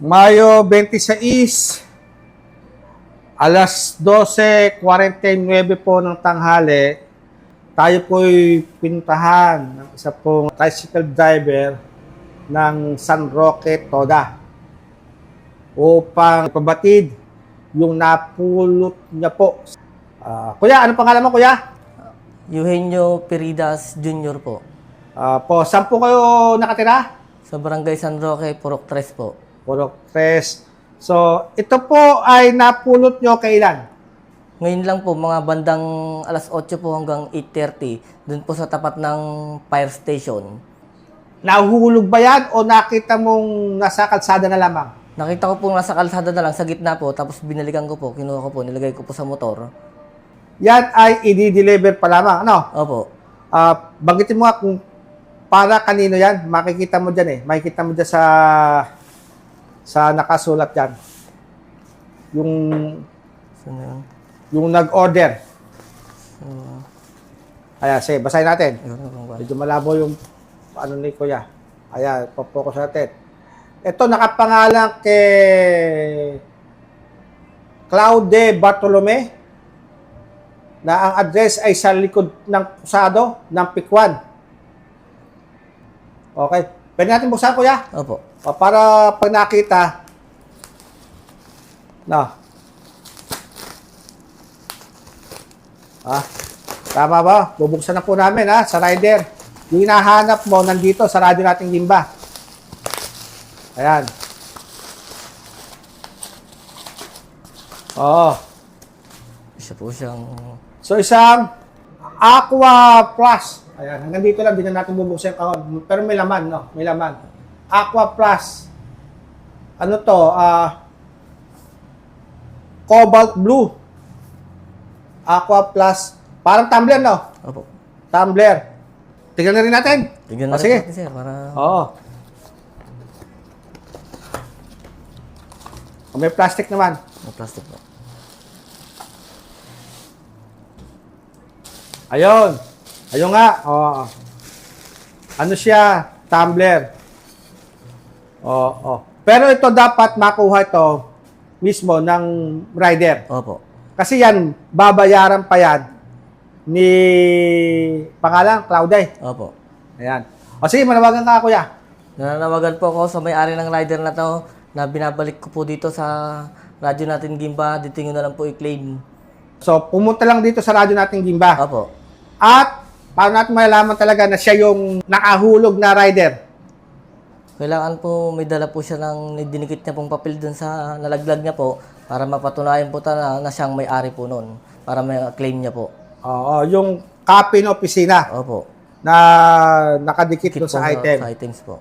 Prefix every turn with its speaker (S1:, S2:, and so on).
S1: Mayo 26, alas 12.49 po ng tanghali, tayo po'y pinuntahan ng isa pong tricycle driver ng San Roque, Toda upang ipabatid yung napulot niya po. Ah, kuya, ano pangalan mo, kuya?
S2: Eugenio Peridas Jr. po.
S1: Ah, po, saan po kayo nakatira?
S2: Sa Barangay San Roque, Purok 3 po.
S1: Puro tres. So, ito po ay napulot nyo kailan?
S2: Ngayon lang po, mga bandang alas 8 po hanggang 8.30, dun po sa tapat ng fire station.
S1: Nahuhulog ba yan o nakita mong nasa kalsada na lamang?
S2: Nakita ko po nasa kalsada na lang, sa gitna po, tapos binalikan ko po, kinuha ko po, nilagay ko po sa motor.
S1: Yan ay i-deliver pa lamang. Ano?
S2: Opo.
S1: Ah, banggitin mo nga kung para kanino yan. Makikita mo dyan eh. Makikita mo dyan sa sa nakasulat dyan. Yung
S2: So, na yun.
S1: yung nag-order.
S2: So,
S1: Ayan, sige, basahin natin. Medyo malabo yung ano ni Kuya. Ayan, popokus natin. Ito nakapangalan kay Claude Bartolome na ang address ay sa likod ng kusado ng Pikwan. Okay. Pwede natin buksan, Kuya?
S2: Opo.
S1: O, para pag nakita, no. Ah, tama ba? Bubuksan na po namin ha, sa rider. Yung hinahanap mo nandito sa radyo nating Gimba. Ayan. Oo.
S2: Isa po siyang...
S1: So isang Aqua Plus. Ayan, hanggang dito lang, di na natin bubuksan yung kahon. Pero may laman, no? May laman. Aqua Plus. Ano to? Ah, Cobalt Blue. Aqua Plus. Parang tumbler, no?
S2: Opo.
S1: Tumbler. Tingnan na rin natin.
S2: Tignan na
S1: sige.
S2: rin natin, sir, para...
S1: Oo. O, May plastic naman.
S2: May plastic po.
S1: Ayun. Ayun nga. Oo. Ano siya? Tumbler. Oo. Pero ito dapat makuha ito mismo ng rider.
S2: Opo.
S1: Kasi yan, babayaran pa yan ni pangalan, Claude.
S2: Opo.
S1: Ayan. O sige, manawagan ka, kuya.
S2: Nananawagan po ako sa may-ari ng rider na to na binabalik ko po dito sa radyo natin Gimba. Dito nyo na lang po i-claim.
S1: So, pumunta lang dito sa radyo nating Gimba.
S2: Opo.
S1: At, paano natin malalaman talaga na siya yung nakahulog na rider?
S2: Kailangan po may dala po siya ng dinikit niya pong papel dun sa nalaglag niya po para mapatunayan po ta na siya ang may-ari po noon. Para may claim niya po.
S1: Oo, yung copy ng opisina
S2: Opo.
S1: na nakadikit
S2: Dikit
S1: doon
S2: po
S1: sa item.
S2: Sa items po.